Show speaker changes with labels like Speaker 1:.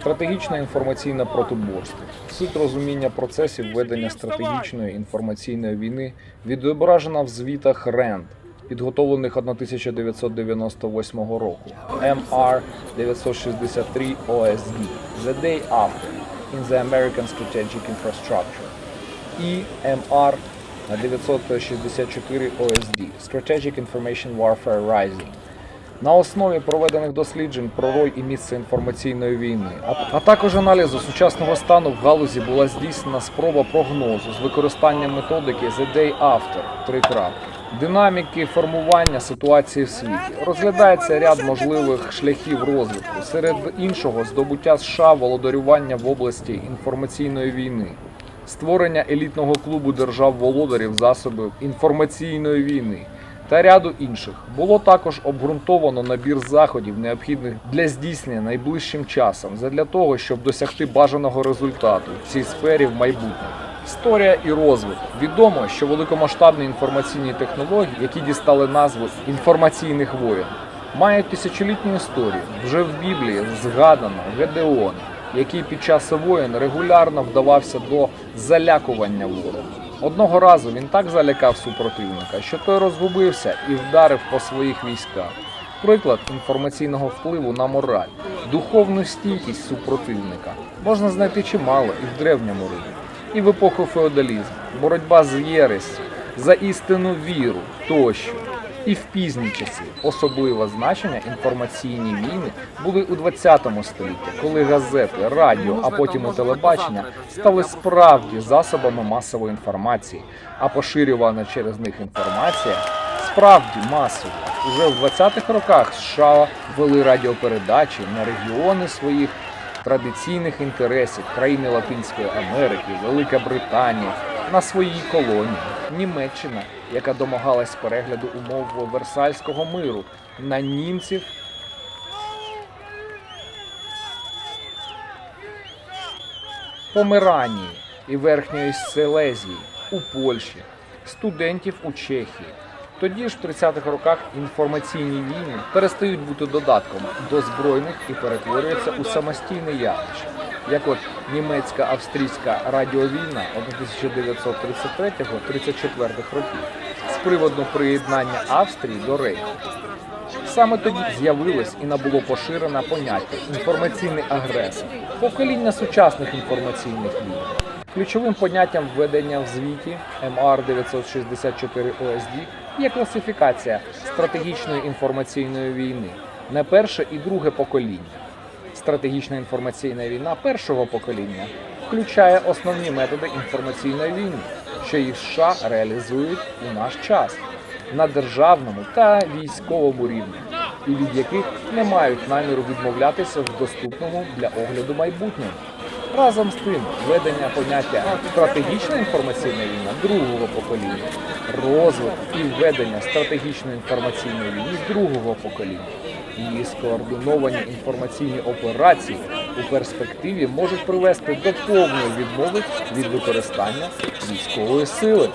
Speaker 1: Стратегічне інформаційне протиборство. Суть розуміння процесів ведення стратегічної інформаційної війни відображена в звітах РЕНД, підготовлених 1998 року. MR 963 OSD The Day After in the American Strategic Infrastructure і MR 964 OSD Strategic Information Warfare Rising на основі проведених досліджень про роль і місце інформаційної війни, а, також аналізу сучасного стану в галузі була здійснена спроба прогнозу з використанням методики The Day After три крапки. Динаміки формування ситуації в світі розглядається ряд можливих шляхів розвитку, серед іншого здобуття США володарювання в області інформаційної війни створення елітного клубу держав-володарів засобів інформаційної війни та ряду інших було також обґрунтовано набір заходів, необхідних для здійснення найближчим часом, задля того, щоб досягти бажаного результату в цій сфері в майбутньому. Історія і розвиток. Відомо, що великомасштабні інформаційні технології, які дістали назву інформаційних воєн, мають тисячолітню історію. Вже в Біблії згадано Гедеон, який під час воєн регулярно вдавався до залякування ворога. Одного разу він так залякав супротивника, що той розгубився і вдарив по своїх військах. Приклад інформаційного впливу на мораль, духовну стійкість супротивника можна знайти чимало і в древньому Римі, і в епоху феодалізму, боротьба з єресю, за істинну віру тощо. І в пізні часи особливе значення інформаційні війни були у 20 столітті, коли газети, радіо, а потім і телебачення стали справді засобами масової інформації, а поширювана через них інформація справді масово. Уже в 20-х роках США вели радіопередачі на регіони своїх традиційних інтересів країни Латинської Америки, Велика Британія на своїй колонії, Німеччина, яка домагалась перегляду умов Версальського миру на німців. Померанії і Верхньої Селезії у Польщі, студентів у Чехії. Тоді ж в 30-х роках інформаційні війни перестають бути додатком до збройних і перетворюються у самостійне явище, як от німецька австрійська радіовійна 1933-34 років з приводу приєднання Австрії до Рейху. Саме тоді з'явилось і набуло поширене поняття інформаційний агресор, покоління сучасних інформаційних війн. Ключовим поняттям введення в звіті МР 964 ОСД є класифікація стратегічної інформаційної війни на перше і друге покоління. Стратегічна інформаційна війна першого покоління включає основні методи інформаційної війни, що їх США реалізують у наш час на державному та військовому рівні, і від яких не мають наміру відмовлятися в доступному для огляду майбутньому. Разом з тим, введення поняття стратегічна інформаційна війна другого покоління, розвиток і введення стратегічної інформаційної війни другого покоління. Її скоординовані інформаційні операції у перспективі можуть привести до повної відмови від використання військової сили.